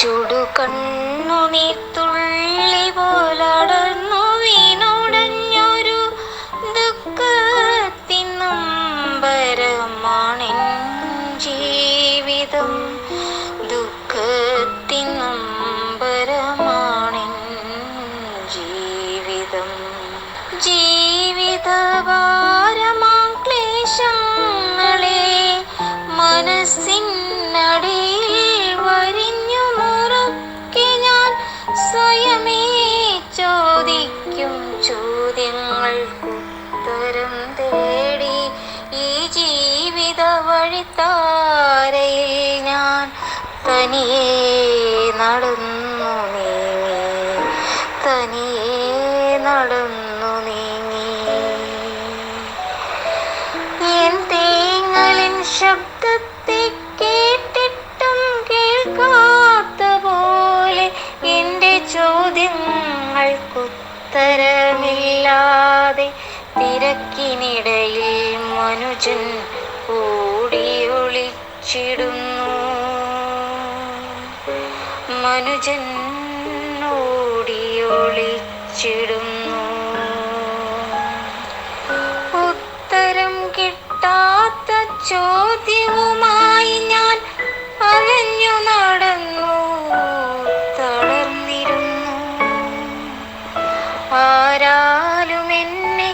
ചുടുകണ്ണുനീർത്തുള്ളി പോലടർന്നു വീണുടഞ്ഞൊരു ദുഃഖത്തിൻ നൊമ്പരമാണെൻ ജീവിതം. ദുഃഖത്തിൻ നൊമ്പരമാണെൻ ജീവിതം. ചോദ്യങ്ങൾക്കുത്തരം തേടി ഈ ജീവിത വഴിത്താരയിൽ ഞാൻ തനിയെ നടന്നു നീങ്ങി. തനിയെ നടന്നു നീങ്ങി. എൻ തേങ്ങളിൻ ശബ്ദത്തെ കേട്ടിട്ടും കേൾക്കാത്ത പോലെ എന്റെ ചോദ്യങ്ങൾക്കുത്തരമില്ലാതെ തിരക്കിനിടയിൽ മനുജൻ കൂടി ഒളിച്ചിടുന്നു മനുജൻ ഓടി ഒളിച്ചിടുന്നു ഉത്തരം കിട്ടാത്ത ചോദ്യവുമായി ആരാലും എന്നെ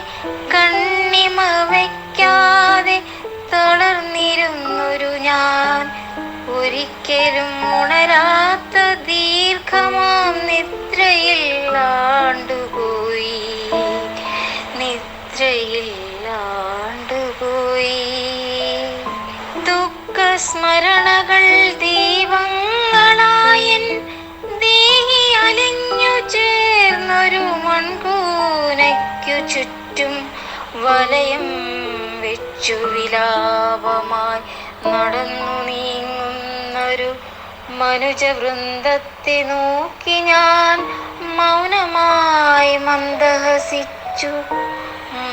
കണ്ണിമ വയ്ക്കാതെ തളർന്നിരുന്നൊരു ഞാൻ ഒരിക്കലും ഉണരാത്ത ദീർഘമാം നിദ്രയിൽ ആണ്ടുപോയി നിദ്രയിൽ ആണ്ടുപോയി ദുഃഖസ്മരണകൾ ദീപങ്ങളായൻ ദേഹി അലിഞ്ഞു ചേർന്നൊരു മൺകൂനയ്ക്കു ചുറ്റും വലയം വെച്ചു വിലാപമായി നടന്നു നീങ്ങുന്നൊരു മനുജവൃന്ദത്തെ നോക്കി ഞാൻ മൗനമായി മന്ദഹസിച്ചു.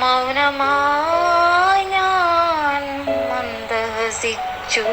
മൗനമായി ഞാൻ മന്ദഹസിച്ചു.